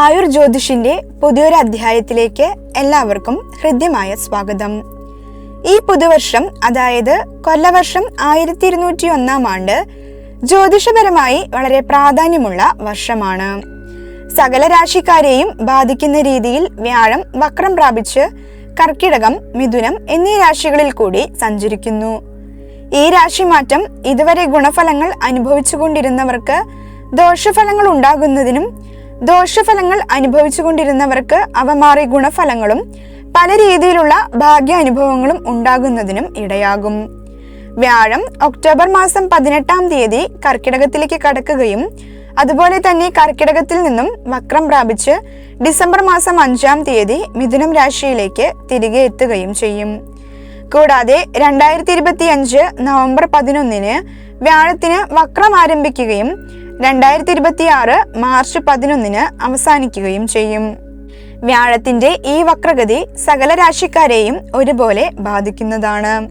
ആയുർ ജ്യോതിഷിന്റെ പുതിയൊരു അധ്യായത്തിലേക്ക് എല്ലാവർക്കും ഹൃദ്യമായ സ്വാഗതം. ഈ പുതുവർഷം അതായത് കൊല്ലവർഷം ആയിരത്തി ഇരുന്നൂറ്റി ഒന്നാം ആണ്ട് ജ്യോതിഷപരമായി വളരെ പ്രാധാന്യമുള്ള വർഷമാണ്. സകല രാശിക്കാരെയും ബാധിക്കുന്ന രീതിയിൽ വ്യാഴം വക്രം പ്രാപിച്ച് കർക്കിടകം മിഥുനം എന്നീ രാശികളിൽ കൂടി സഞ്ചരിക്കുന്നു. ഈ രാശിമാറ്റം ഇതുവരെ ഗുണഫലങ്ങൾ അനുഭവിച്ചുകൊണ്ടിരുന്നവർക്ക് ദോഷഫലങ്ങൾ ഉണ്ടാകുന്നതിനും ദോഷഫലങ്ങൾ അനുഭവിച്ചുകൊണ്ടിരുന്നവർക്ക് അവ മാറി ഗുണഫലങ്ങളും പല രീതിയിലുള്ള ഭാഗ്യാനുഭവങ്ങളും ഉണ്ടാകുന്നതിനും ഇടയാകും. വ്യാഴം ഒക്ടോബർ മാസം പതിനെട്ടാം തീയതി കർക്കിടകത്തിലേക്ക് കടക്കുകയും അതുപോലെ തന്നെ കർക്കിടകത്തിൽ നിന്നും വക്രം പ്രാപിച്ച് ഡിസംബർ മാസം അഞ്ചാം തീയതി മിഥുനം രാശിയിലേക്ക് തിരികെ എത്തുകയും ചെയ്യും. കൂടാതെ രണ്ടായിരത്തി ഇരുപത്തി അഞ്ച് നവംബർ പതിനൊന്നിന് വ്യാഴത്തിന് വക്രം ആരംഭിക്കുകയും രണ്ടായിരത്തി ഇരുപത്തി ആറ് മാർച്ച് പതിനൊന്നിന് അവസാനിക്കുകയും ചെയ്യും. വ്യാഴത്തിന്റെ ഈ വക്രഗതി സകല രാശിക്കാരെയും ഒരുപോലെ ബാധിക്കുന്നതാണ്.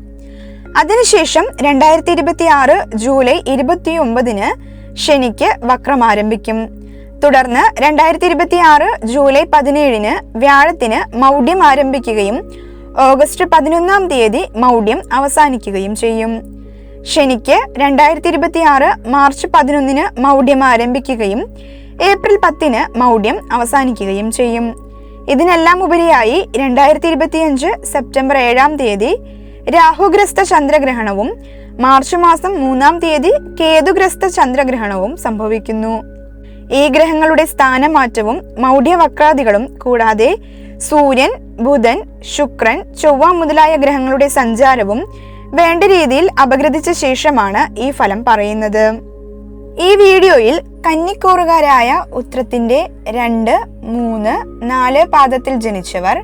അതിനുശേഷം രണ്ടായിരത്തി ഇരുപത്തി ആറ് ജൂലൈ ഇരുപത്തി ഒമ്പതിന് ശനിക്ക് വക്രം ആരംഭിക്കും. തുടർന്ന് രണ്ടായിരത്തി ഇരുപത്തി ആറ് ജൂലൈ പതിനേഴിന് വ്യാഴത്തിന് മൗഢ്യം ആരംഭിക്കുകയും ഓഗസ്റ്റ് പതിനൊന്നാം തീയതി മൗഢ്യം അവസാനിക്കുകയും ചെയ്യും. ശനിക്ക് രണ്ടായിരത്തി ഇരുപത്തി ആറ് മാർച്ച് പതിനൊന്നിന് മൗഢ്യം ആരംഭിക്കുകയും ഏപ്രിൽ പത്തിന് മൗഢ്യം അവസാനിക്കുകയും ചെയ്യും. ഇതിനെല്ലാം ഉപരിയായി രണ്ടായിരത്തി ഇരുപത്തിയഞ്ച് സെപ്റ്റംബർ ഏഴാം തീയതി രാഹുഗ്രസ്ത ചന്ദ്രഗ്രഹണവും മാർച്ച് മാസം മൂന്നാം തീയതി കേതുഗ്രസ്ത ചന്ദ്രഗ്രഹണവും സംഭവിക്കുന്നു. ഈ ഗ്രഹങ്ങളുടെ സ്ഥാനമാറ്റവും മൗഢ്യവക്രാദികളും കൂടാതെ സൂര്യൻ ബുധൻ ശുക്രൻ ചൊവ്വ മുതലായ ഗ്രഹങ്ങളുടെ സഞ്ചാരവും വേണ്ട രീതിയിൽ അപഗ്രഥിച്ച ശേഷമാണ് ഈ ഫലം പറയുന്നത്. ഈ വീഡിയോയിൽ കന്നിക്കൂറുകാരായ ഉത്രത്തിന്റെ രണ്ട് മൂന്ന് നാല് പാദത്തിൽ ജനിച്ചവർ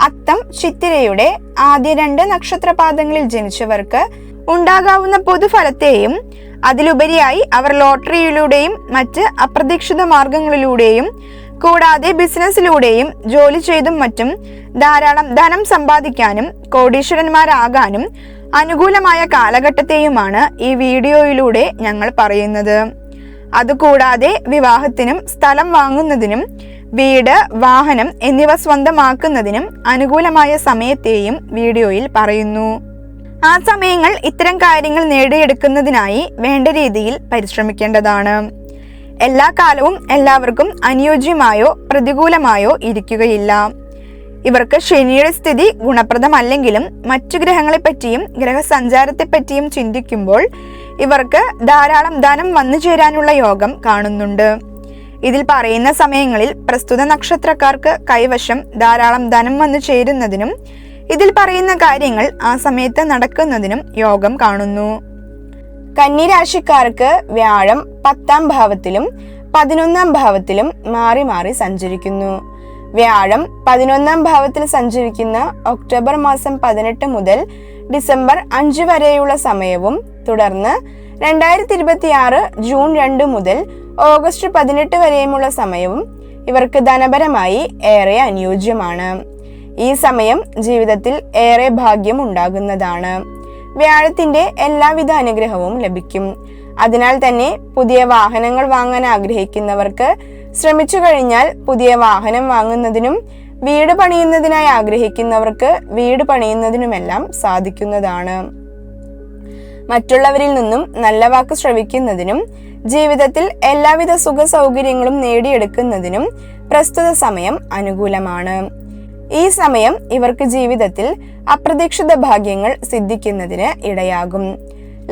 അത്തം ചിത്തിരയുടെ ആദ്യ രണ്ട് നക്ഷത്രപാദങ്ങളിൽ ജനിച്ചവർക്ക് ഉണ്ടാകാവുന്ന പൊതുഫലത്തെയും അതിലുപരിയായി അവർ ലോട്ടറിയിലൂടെയും മറ്റ് അപ്രതീക്ഷിത മാർഗങ്ങളിലൂടെയും കൂടാതെ ബിസിനസ്സിലൂടെയും ജോലി ചെയ്തും മറ്റും ധാരാളം ധനം സമ്പാദിക്കാനും കോടീശ്വരന്മാരാകാനും അനുകൂലമായ കാലഘട്ടത്തെയുമാണ് ഈ വീഡിയോയിലൂടെ ഞങ്ങൾ പറയുന്നത്. അതുകൂടാതെ വിവാഹത്തിനും സ്ഥലം വാങ്ങുന്നതിനും വീട് വാഹനം എന്നിവ സ്വന്തമാക്കുന്നതിനും അനുകൂലമായ സമയത്തെയും വീഡിയോയിൽ പറയുന്നു. ആ സമയങ്ങൾ ഇത്തരം കാര്യങ്ങൾ നേടിയെടുക്കുന്നതിനായി വേണ്ട രീതിയിൽ പരിശ്രമിക്കേണ്ടതാണ്. എല്ലാ കാലവും എല്ലാവർക്കും അനുയോജ്യമായോ പ്രതികൂലമായോ ഇരിക്കുകയില്ല. ഇവർക്ക് ശനിയുടെ സ്ഥിതി ഗുണപ്രദമല്ലെങ്കിലും മറ്റു ഗ്രഹങ്ങളെപ്പറ്റിയും ഗ്രഹസഞ്ചാരത്തെപ്പറ്റിയും ചിന്തിക്കുമ്പോൾ ഇവർക്ക് ധാരാളം ധനം വന്നു ചേരാനുള്ള യോഗം കാണുന്നുണ്ട്. ഇതിൽ പറയുന്ന സമയങ്ങളിൽ പ്രസ്തുത നക്ഷത്രക്കാർക്ക് കൈവശം ധാരാളം ധനം വന്നു ചേരുന്നതിനും ഇതിൽ പറയുന്ന കാര്യങ്ങൾ ആ സമയത്ത് നടക്കുന്നതിനും യോഗം കാണുന്നു. കന്നിരാശിക്കാർക്ക് വ്യാഴം പത്താം ഭാവത്തിലും പതിനൊന്നാം ഭാവത്തിലും മാറി മാറി സഞ്ചരിക്കുന്നു. വ്യാഴം പതിനൊന്നാം ഭാവത്തിൽ സഞ്ചരിക്കുന്ന ഒക്ടോബർ മാസം പതിനെട്ട് മുതൽ ഡിസംബർ അഞ്ച് വരെയുള്ള സമയവും തുടർന്ന് രണ്ടായിരത്തി ഇരുപത്തി ആറ് ജൂൺ രണ്ട് മുതൽ ഓഗസ്റ്റ് പതിനെട്ട് വരെയുമുള്ള സമയവും ഇവർക്ക് ധനപരമായി ഏറെ അനുയോജ്യമാണ്. ഈ സമയം ജീവിതത്തിൽ ഏറെ ഭാഗ്യം ഉണ്ടാകുന്നതാണ്. വ്യാഴത്തിന്റെ എല്ലാവിധ അനുഗ്രഹവും ലഭിക്കും. അതിനാൽ തന്നെ പുതിയ വാഹനങ്ങൾ വാങ്ങാൻ ആഗ്രഹിക്കുന്നവർക്ക് ശ്രമിച്ചു കഴിഞ്ഞാൽ പുതിയ വാഹനം വാങ്ങുന്നതിനും വീട് പണിയുന്നതിനായി ആഗ്രഹിക്കുന്നവർക്ക് വീട് പണിയുന്നതിനുമെല്ലാം സാധിക്കുന്നതാണ്. മറ്റുള്ളവരിൽ നിന്നും നല്ല വാക്ക് ശ്രവിക്കുന്നതിനും ജീവിതത്തിൽ എല്ലാവിധ സുഖ സൗകര്യങ്ങളും നേടിയെടുക്കുന്നതിനും പ്രസ്തുത സമയം അനുകൂലമാണ്. ഈ സമയം ഇവർക്ക് ജീവിതത്തിൽ അപ്രതീക്ഷിത ഭാഗ്യങ്ങൾ സിദ്ധിക്കുന്നതിന് ഇടയാകും.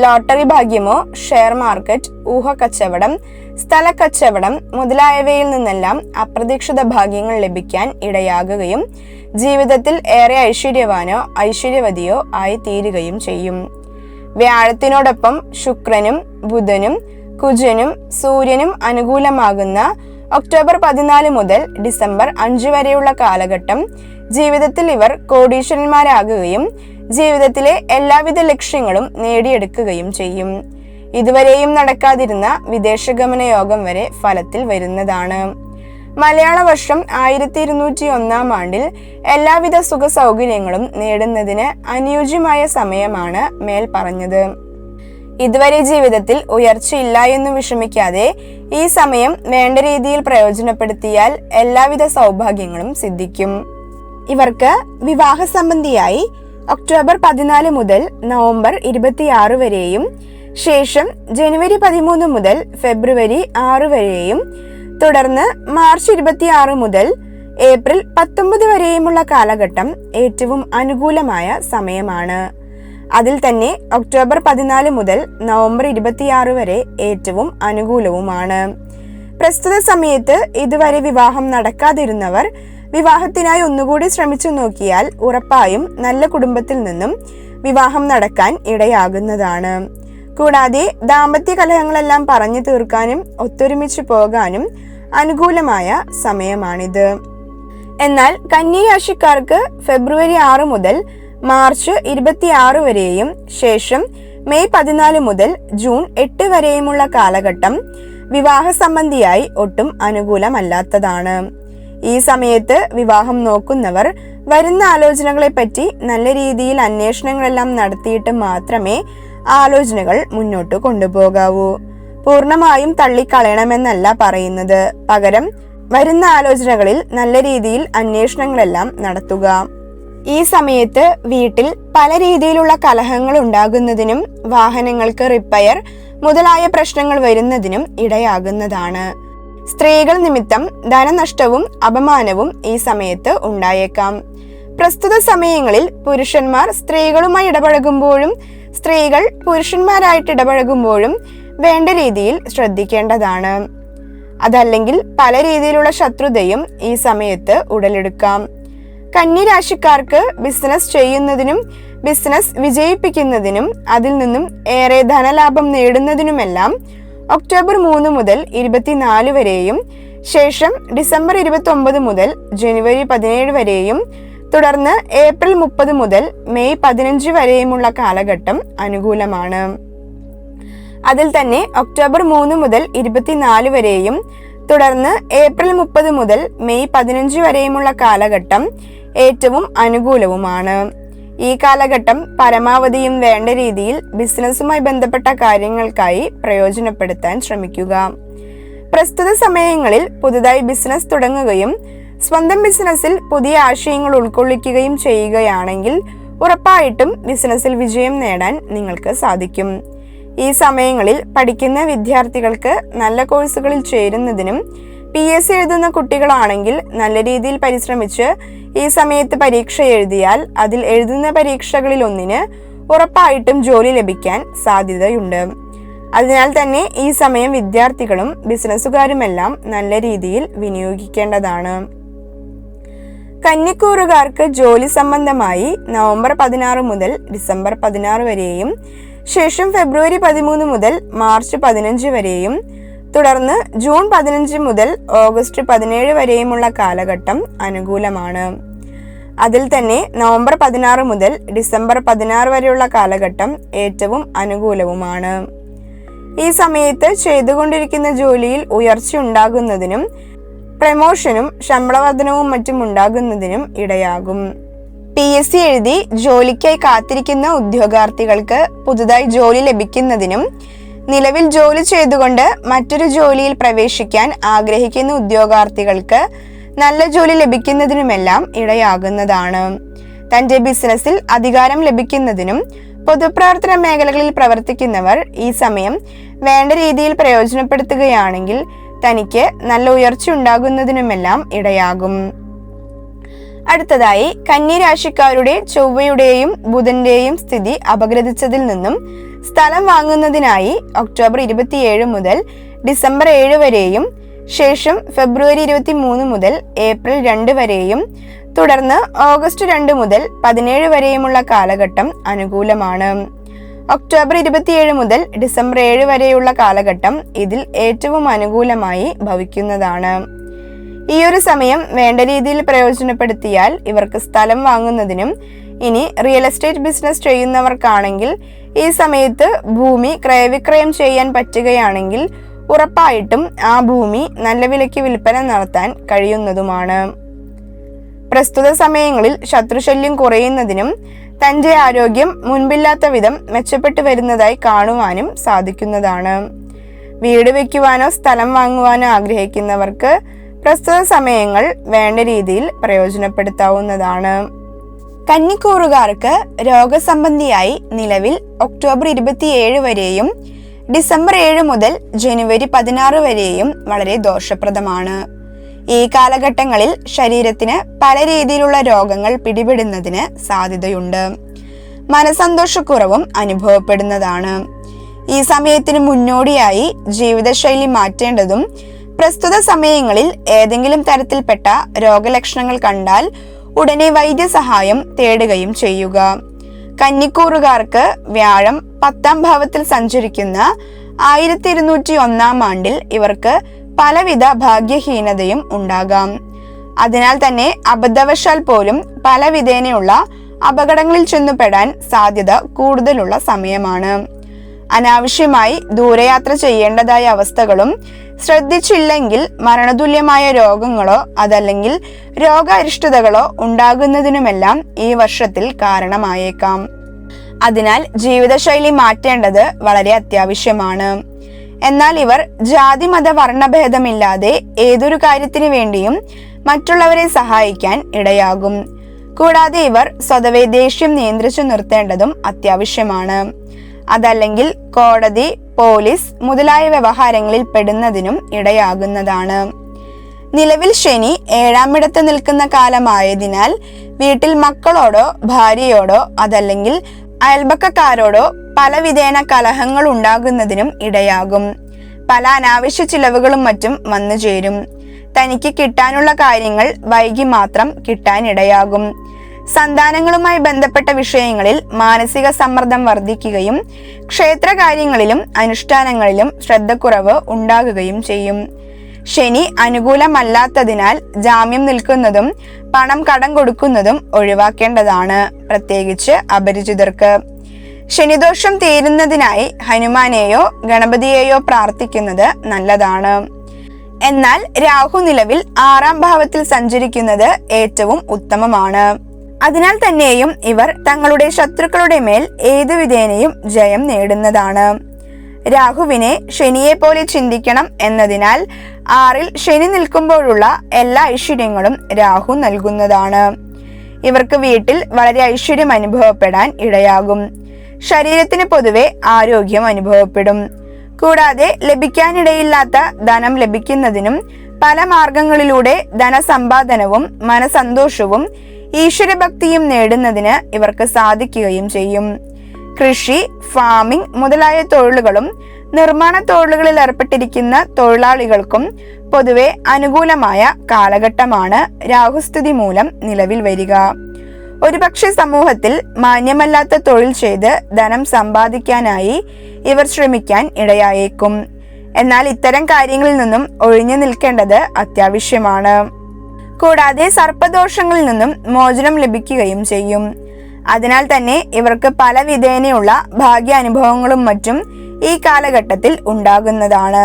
ലോട്ടറി ഭാഗ്യമോ ഷെയർ മാർക്കറ്റ് ഊഹക്കച്ചവടം സ്ഥലക്കച്ചവടം മുതലായവയിൽ നിന്നെല്ലാം അപ്രതീക്ഷിത ഭാഗ്യങ്ങൾ ലഭിക്കാൻ ഇടയാകുകയും ജീവിതത്തിൽ ഏറെ ഐശ്വര്യവാനോ ഐശ്വര്യവതിയോ ആയി തീരുകയും ചെയ്യും. വ്യാഴത്തിനോടൊപ്പം ശുക്രനും ബുധനും കുജനും സൂര്യനും അനുകൂലമാകുന്ന ഒക്ടോബർ പതിനാല് മുതൽ ഡിസംബർ അഞ്ച് വരെയുള്ള കാലഘട്ടം ജീവിതത്തിൽ ഇവർ കോടീശ്വരന്മാരാകുകയും ജീവിതത്തിലെ എല്ലാവിധ ലക്ഷ്യങ്ങളും നേടിയെടുക്കുകയും ചെയ്യും. ഇതുവരെയും നടക്കാതിരുന്ന വിദേശഗമന യോഗം വരെ ഫലത്തിൽ വരുന്നതാണ്. മലയാള വർഷം ആയിരത്തി ഇരുന്നൂറ്റി ഒന്നാം ആണ്ടിൽ എല്ലാവിധ സുഖ സൗകര്യങ്ങളും നേടുന്നതിന് അനുയോജ്യമായ സമയമാണ് മേൽ പറഞ്ഞത്. ഇതുവരെ ജീവിതത്തിൽ ഉയർച്ചയില്ല എന്ന് വിഷമിക്കാതെ ഈ സമയം വേണ്ട രീതിയിൽ പ്രയോജനപ്പെടുത്തിയാൽ എല്ലാവിധ സൗഭാഗ്യങ്ങളും സിദ്ധിക്കും. ഇവർക്ക് വിവാഹ സംബന്ധിയായി ഒക്ടോബർ പതിനാല് മുതൽ നവംബർ ഇരുപത്തിയാറ് വരെയും ശേഷം ജനുവരി പതിമൂന്ന് മുതൽ ഫെബ്രുവരി ആറ് വരെയും തുടർന്ന് മാർച്ച് ഇരുപത്തിയാറ് മുതൽ ഏപ്രിൽ പത്തൊമ്പത് വരെയുമുള്ള കാലഘട്ടം ഏറ്റവും അനുകൂലമായ സമയമാണ്. അതിൽ തന്നെ ഒക്ടോബർ പതിനാല് മുതൽ നവംബർ ഇരുപത്തിയാറ് വരെ ഏറ്റവും അനുകൂലവുമാണ്. പ്രസ്തുത സമയത്ത് ഇതുവരെ വിവാഹം നടക്കാതിരുന്നവർ വിവാഹത്തിനായി ഒന്നുകൂടി ശ്രമിച്ചു നോക്കിയാൽ ഉറപ്പായും നല്ല കുടുംബത്തിൽ നിന്നും വിവാഹം നടക്കാൻ ഇടയാകുന്നതാണ്. കൂടാതെ ദാമ്പത്യ കലഹങ്ങളെല്ലാം പറഞ്ഞു തീർക്കാനും ഒത്തൊരുമിച്ച് പോകാനും അനുകൂലമായ സമയമാണിത്. എന്നാൽ കന്യരാശിക്കാർക്ക് ഫെബ്രുവരി ആറ് മുതൽ മാർച്ച് ഇരുപത്തിയാറ് വരെയും ശേഷം മെയ് പതിനാല് മുതൽ ജൂൺ എട്ട് വരെയുമുള്ള കാലഘട്ടം വിവാഹ സംബന്ധിയായി ഒട്ടും അനുകൂലമല്ലാത്തതാണ്. ഈ സമയത്ത് വിവാഹം നോക്കുന്നവർ വരുന്ന ആലോചനകളെ പറ്റി നല്ല രീതിയിൽ അന്വേഷണങ്ങളെല്ലാം നടത്തിയിട്ട് മാത്രമേ ആലോചനകൾ മുന്നോട്ട് കൊണ്ടുപോകാവൂ. പൂർണമായും തള്ളിക്കളയണമെന്നല്ല പറയുന്നത്. പകരം വരുന്ന ആലോചനകളിൽ നല്ല രീതിയിൽ അന്വേഷണങ്ങളെല്ലാം നടത്തുക. ഈ സമയത്ത് വീട്ടിൽ പല രീതിയിലുള്ള കലഹങ്ങൾ ഉണ്ടാകുന്നതിനും വാഹനങ്ങൾക്ക് റിപ്പയർ മുതലായ പ്രശ്നങ്ങൾ വരുന്നതിനും ഇടയാകുന്നതാണ്. സ്ത്രീകൾ നിമിത്തം ധനനഷ്ടവും അപമാനവും ഈ സമയത്ത് ഉണ്ടായേക്കാം. പ്രസ്തുത സമയങ്ങളിൽ പുരുഷന്മാർ സ്ത്രീകളുമായി ഇടപഴകുമ്പോഴും സ്ത്രീകൾ പുരുഷന്മാരായിട്ട് ഇടപഴകുമ്പോഴും വേണ്ട രീതിയിൽ ശ്രദ്ധിക്കേണ്ടതാണ്. അതല്ലെങ്കിൽ പല രീതിയിലുള്ള ശത്രുതയും ഈ സമയത്ത് ഉടലെടുക്കാം. കന്നിരാശിക്കാർക്ക് ബിസിനസ് ചെയ്യുന്നതിനും ബിസിനസ് വിജയിപ്പിക്കുന്നതിനും അതിൽ നിന്നും ഏറെ ധനലാഭം നേടുന്നതിനുമെല്ലാം ഒക്ടോബർ മൂന്ന് മുതൽ ഇരുപത്തിനാല് വരെയും ശേഷം ഡിസംബർ ഇരുപത്തി ഒമ്പത് മുതൽ ജനുവരി പതിനേഴ് വരെയും തുടർന്ന് ഏപ്രിൽ മുപ്പത് മുതൽ മെയ് പതിനഞ്ച് വരെയുമുള്ള കാലഘട്ടം അനുകൂലമാണ്. അതിൽ തന്നെ ഒക്ടോബർ മൂന്ന് മുതൽ ഇരുപത്തിനാല് വരെയും തുടർന്ന് ഏപ്രിൽ മുപ്പത് മുതൽ മെയ് പതിനഞ്ച് വരെയുമുള്ള കാലഘട്ടം ഏറ്റവും അനുകൂലവുമാണ്. ഈ കാലഘട്ടം പരമാവധിയും വേണ്ട രീതിയിൽ ബിസിനസ്സുമായി ബന്ധപ്പെട്ട കാര്യങ്ങൾക്കായി പ്രയോജനപ്പെടുത്താൻ ശ്രമിക്കുക. പ്രസ്തുത സമയങ്ങളിൽ പുതുതായി ബിസിനസ് തുടങ്ങുകയും സ്വന്തം ബിസിനസ്സിൽ പുതിയ ആശയങ്ങൾ ഉൾക്കൊള്ളിക്കുകയും ചെയ്യുകയാണെങ്കിൽ ഉറപ്പായിട്ടും ബിസിനസ്സിൽ വിജയം നേടാൻ നിങ്ങൾക്ക് സാധിക്കും. ഈ സമയങ്ങളിൽ പഠിക്കുന്ന വിദ്യാർത്ഥികൾക്ക് നല്ല കോഴ്സുകളിൽ ചേരുന്നതിനും പി എസ് സി എഴുതുന്ന കുട്ടികളാണെങ്കിൽ നല്ല രീതിയിൽ പരിശ്രമിച്ച് ഈ സമയത്ത് പരീക്ഷ എഴുതിയാൽ അതിൽ എഴുതുന്ന പരീക്ഷകളിൽ ഒന്നിന് ഉറപ്പായിട്ടും ജോലി ലഭിക്കാൻ സാധ്യതയുണ്ട്. അതിനാൽ തന്നെ ഈ സമയം വിദ്യാർത്ഥികളും ബിസിനസ്സുകാരുമെല്ലാം നല്ല രീതിയിൽ വിനിയോഗിക്കേണ്ടതാണ്. കന്നിക്കൂറുകാർക്ക് ജോലി സംബന്ധമായി നവംബർ പതിനാറ് മുതൽ ഡിസംബർ പതിനാറ് വരെയും ശേഷം ഫെബ്രുവരി പതിമൂന്ന് മുതൽ മാർച്ച് പതിനഞ്ച് വരെയും തുടർന്ന് ജൂൺ പതിനഞ്ച് മുതൽ ഓഗസ്റ്റ് പതിനേഴ് വരെയുമുള്ള കാലഘട്ടം അനുകൂലമാണ്. അതിൽ തന്നെ നവംബർ പതിനാറ് മുതൽ ഡിസംബർ പതിനാറ് വരെയുള്ള കാലഘട്ടം ഏറ്റവും അനുകൂലവുമാണ്. ഈ സമയത്ത് ചെയ്തുകൊണ്ടിരിക്കുന്ന ജോലിയിൽ ഉയർച്ച ഉണ്ടാകുന്നതിനും പ്രമോഷനും ശമ്പളവർദ്ധനവും മറ്റും ഉണ്ടാകുന്നതിനും ഇടയാകും. പി എസ് സി എഴുതി ജോലിക്കായി കാത്തിരിക്കുന്ന ഉദ്യോഗാർത്ഥികൾക്ക് പുതുതായി ജോലി ലഭിക്കുന്നതിനും നിലവിൽ ജോലി ചെയ്തുകൊണ്ട് മറ്റൊരു ജോലിയിൽ പ്രവേശിക്കാൻ ആഗ്രഹിക്കുന്ന ഉദ്യോഗാർത്ഥികൾക്ക് നല്ല ജോലി ലഭിക്കുന്നതിനുമെല്ലാം ഇടയാകുന്നതാണ്. തന്റെ ബിസിനസ്സിൽ അധികാരം ലഭിക്കുന്നതിനും പൊതുപ്രവർത്തന മേഖലകളിൽ പ്രവർത്തിക്കുന്നവർ ഈ സമയം വേണ്ട രീതിയിൽ പ്രയോജനപ്പെടുത്തുകയാണെങ്കിൽ തനിക്ക് നല്ല ഉയർച്ച ഉണ്ടാകുന്നതിനുമെല്ലാം ഇടയാകും. അടുത്തതായി കന്നിരാശിക്കാരുടെ ചൊവ്വയുടെയും ബുധന്റെയും സ്ഥിതി അപഗ്രഥിച്ചതിൽ നിന്നും സ്ഥലം വാങ്ങുന്നതിനായി ഒക്ടോബർ ഇരുപത്തിയേഴ് മുതൽ ഡിസംബർ ഏഴ് വരെയും ശേഷം ഫെബ്രുവരി ഇരുപത്തി മൂന്ന് മുതൽ ഏപ്രിൽ രണ്ട് വരെയും തുടർന്ന് ഓഗസ്റ്റ് രണ്ട് മുതൽ പതിനേഴ് വരെയുമുള്ള കാലഘട്ടം അനുകൂലമാണ്. ഒക്ടോബർ ഇരുപത്തിയേഴ് മുതൽ ഡിസംബർ ഏഴ് വരെയുള്ള കാലഘട്ടം ഇതിൽ ഏറ്റവും അനുകൂലമായി ഭവിക്കുന്നതാണ്. ഈ ഒരു സമയം വേണ്ട രീതിയിൽ പ്രയോജനപ്പെടുത്തിയാൽ ഇവർക്ക് സ്ഥലം വാങ്ങുന്നതിനും ഇനി റിയൽ എസ്റ്റേറ്റ് ബിസിനസ് ചെയ്യുന്നവർക്കാണെങ്കിൽ ഈ സമയത്ത് ഭൂമി ക്രയവിക്രയം ചെയ്യാൻ പറ്റുകയാണെങ്കിൽ ഉറപ്പായിട്ടും ആ ഭൂമി നല്ല വിലയ്ക്ക് വിൽപ്പന നടത്താൻ കഴിയുന്നതുമാണ്. പ്രസ്തുത സമയങ്ങളിൽ ശത്രുശല്യം കുറയുന്നതിനും തന്റെ ആരോഗ്യം മുൻപില്ലാത്ത വിധം മെച്ചപ്പെട്ടു വരുന്നതായി കാണുവാനും സാധിക്കുന്നതാണ്. വീട് വയ്ക്കുവാനോ സ്ഥലം വാങ്ങുവാനോ ആഗ്രഹിക്കുന്നവർക്ക് പ്രസ്തുത സമയങ്ങൾ വേണ്ട രീതിയിൽ പ്രയോജനപ്പെടുത്താവുന്നതാണ്. കന്നിക്കൂറുകാർക്ക് രോഗസംബന്ധിയായി നിലവിൽ ഒക്ടോബർ ഇരുപത്തിയേഴ് വരെയും ഡിസംബർ ഏഴ് മുതൽ ജനുവരി പതിനാറ് വരെയും വളരെ ദോഷപ്രദമാണ്. ഈ കാലഘട്ടങ്ങളിൽ ശരീരത്തിന് പല രീതിയിലുള്ള രോഗങ്ങൾ പിടിപെടുന്നതിന് സാധ്യതയുണ്ട്. മനസന്തോഷക്കുറവും അനുഭവപ്പെടുന്നതാണ്. ഈ സമയത്തിന് മുന്നോടിയായി ജീവിതശൈലി മാറ്റേണ്ടതും പ്രസ്തുത സമയങ്ങളിൽ ഏതെങ്കിലും തരത്തിൽപ്പെട്ട രോഗലക്ഷണങ്ങൾ കണ്ടാൽ ഉടനെ വൈദ്യസഹായം തേടുകയും ചെയ്യുക. കന്നിക്കൂറുകാർക്ക് വ്യാഴം പത്താം ഭാവത്തിൽ സഞ്ചരിക്കുന്ന ആയിരത്തി ഇരുന്നൂറ്റി ഒന്നാം ആണ്ടിൽ ഇവർക്ക് പലവിധ ഭാഗ്യഹീനതയും ഉണ്ടാകാം. അതിനാൽ തന്നെ അബദ്ധവശാൽ പോലും പലവിധേനയുള്ള അപകടങ്ങളിൽ ചെന്നുപെടാൻ സാധ്യത കൂടുതലുള്ള സമയമാണ്. അനാവശ്യമായി ദൂരയാത്ര ചെയ്യേണ്ടതായ അവസ്ഥകളും ശ്രദ്ധിച്ചില്ലെങ്കിൽ മരണതുല്യമായ രോഗങ്ങളോ അതല്ലെങ്കിൽ രോഗാരിഷ്ടതകളോ ഉണ്ടാകുന്നതിനുമെല്ലാം ഈ വർഷത്തിൽ കാരണമായേക്കാം. അതിനാൽ ജീവിതശൈലി മാറ്റേണ്ടത് വളരെ അത്യാവശ്യമാണ്. എന്നാൽ ഇവർ ജാതി മത വർണഭേദമില്ലാതെ ഏതൊരു കാര്യത്തിനു വേണ്ടിയും മറ്റുള്ളവരെ സഹായിക്കാൻ ഇടയാകും. കൂടാതെ ഇവർ സ്വതവേ ദേഷ്യം നിയന്ത്രിച്ചു നിർത്തേണ്ടതും അത്യാവശ്യമാണ്. അതല്ലെങ്കിൽ കോടതി പോലീസ് മുതലായ വ്യവഹാരങ്ങളിൽ പെടുന്നതിനും ഇടയാകുന്നതാണ്. നിലവിൽ ശനി ഏഴാമിടത്ത് നിൽക്കുന്ന കാലമായതിനാൽ വീട്ടിൽ മക്കളോടോ ഭാര്യയോടോ അതല്ലെങ്കിൽ അയൽപക്കക്കാരോടോ പല വിധേന കലഹങ്ങൾ ഉണ്ടാകുന്നതിനും ഇടയാകും. പല അനാവശ്യ ചിലവുകളും മറ്റും വന്നു ചേരും. തനിക്ക് കിട്ടാനുള്ള കാര്യങ്ങൾ വൈകി മാത്രം കിട്ടാനിടയാകും സന്താനങ്ങളുമായി ബന്ധപ്പെട്ട വിഷയങ്ങളിൽ മാനസിക സമ്മർദ്ദം വർദ്ധിക്കുകയും ക്ഷേത്രകാര്യങ്ങളിലും അനുഷ്ഠാനങ്ങളിലും ശ്രദ്ധക്കുറവ് ഉണ്ടാകുകയും ചെയ്യും. ശനി അനുകൂലമല്ലാത്തതിനാൽ ജാമ്യം നിൽക്കുന്നതും പണം കടം കൊടുക്കുന്നതും ഒഴിവാക്കേണ്ടതാണ് പ്രത്യേകിച്ച് അപരിചിതർക്ക്. ശനിദോഷം തീരുന്നതിനായി ഹനുമാനെയോ ഗണപതിയെയോ പ്രാർത്ഥിക്കുന്നത് നല്ലതാണ്. എന്നാൽ രാഹു നിലവിൽ ആറാം ഭാവത്തിൽ സഞ്ചരിക്കുന്നത് ഏറ്റവും ഉത്തമമാണ്. അതിനാൽ തന്നെയും ഇവർ തങ്ങളുടെ ശത്രുക്കളുടെ മേൽ ഏതു വിധേനയും ജയം നേടുന്നതാണ്. രാഹുവിനെ ശനിയെ പോലെ ചിന്തിക്കണം എന്നതിനാൽ ആറിൽ ശനി നിൽക്കുമ്പോഴുള്ള എല്ലാ ഐശ്വര്യങ്ങളും രാഹു നൽകുന്നതാണ്. ഇവർക്ക് വീട്ടിൽ വളരെ ഐശ്വര്യം അനുഭവപ്പെടാൻ ഇടയാകും. ശരീരത്തിന് പൊതുവെ ആരോഗ്യം അനുഭവപ്പെടും. കൂടാതെ ലഭിക്കാനിടയില്ലാത്ത ധനം ലഭിക്കുന്നതിനും പല മാർഗങ്ങളിലൂടെ ധനസമ്പാദനവും മനസന്തോഷവും ഈശ്വരഭക്തിയും നേടുന്നതിന് ഇവർക്ക് സാധിക്കുകയും ചെയ്യും. കൃഷി ഫാമിംഗ് മുതലായ തൊഴിലുകളും നിർമ്മാണ തൊഴിലുകളിൽ ഏർപ്പെട്ടിരിക്കുന്ന തൊഴിലാളികൾക്കും പൊതുവെ അനുകൂലമായ കാലഘട്ടമാണ് രാഹുസ്ഥിതി മൂലം നിലവിൽ വരിക. ഒരുപക്ഷെ സമൂഹത്തിൽ മാന്യമല്ലാത്ത തൊഴിൽ ചെയ്ത് ധനം സമ്പാദിക്കാനായി ഇവർ ശ്രമിക്കാൻ ഇടയായേക്കും. എന്നാൽ ഇത്തരം കാര്യങ്ങളിൽ നിന്നും ഒഴിഞ്ഞു നിൽക്കേണ്ടത് അത്യാവശ്യമാണ്. കൂടാതെ സർപ്പദോഷങ്ങളിൽ നിന്നും മോചനം ലഭിക്കുകയും ചെയ്യും. അതിനാൽ തന്നെ ഇവർക്ക് പല വിധേനയുള്ള ഭാഗ്യാനുഭവങ്ങളും മറ്റും ഈ കാലഘട്ടത്തിൽ ഉണ്ടാകുന്നതാണ്.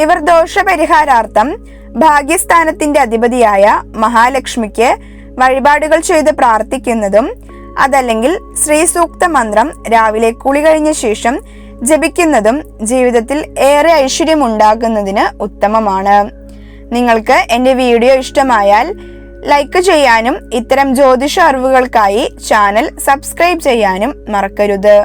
ഇവർ ദോഷപരിഹാരാർത്ഥം ഭാഗ്യസ്ഥാനത്തിന്റെ അധിപതിയായ മഹാലക്ഷ്മിക്ക് വഴിപാടുകൾ ചെയ്ത് പ്രാർത്ഥിക്കുന്നതും അതല്ലെങ്കിൽ ശ്രീ സൂക്ത മന്ത്രം രാവിലെ കുളി കഴിഞ്ഞ ശേഷം ജപിക്കുന്നതും ജീവിതത്തിൽ ഏറെ ഐശ്വര്യം ഉണ്ടാകുന്നതിന് ഉത്തമമാണ്. നിങ്ങൾക്ക് എന്റെ വീഡിയോ ഇഷ്ടമായാൽ ലൈക്ക് ചെയ്യാനും ഇത്തരം ജ്യോതിഷ അറിവുകൾക്കായി ചാനൽ സബ്സ്ക്രൈബ് ചെയ്യാനും മറക്കരുത്.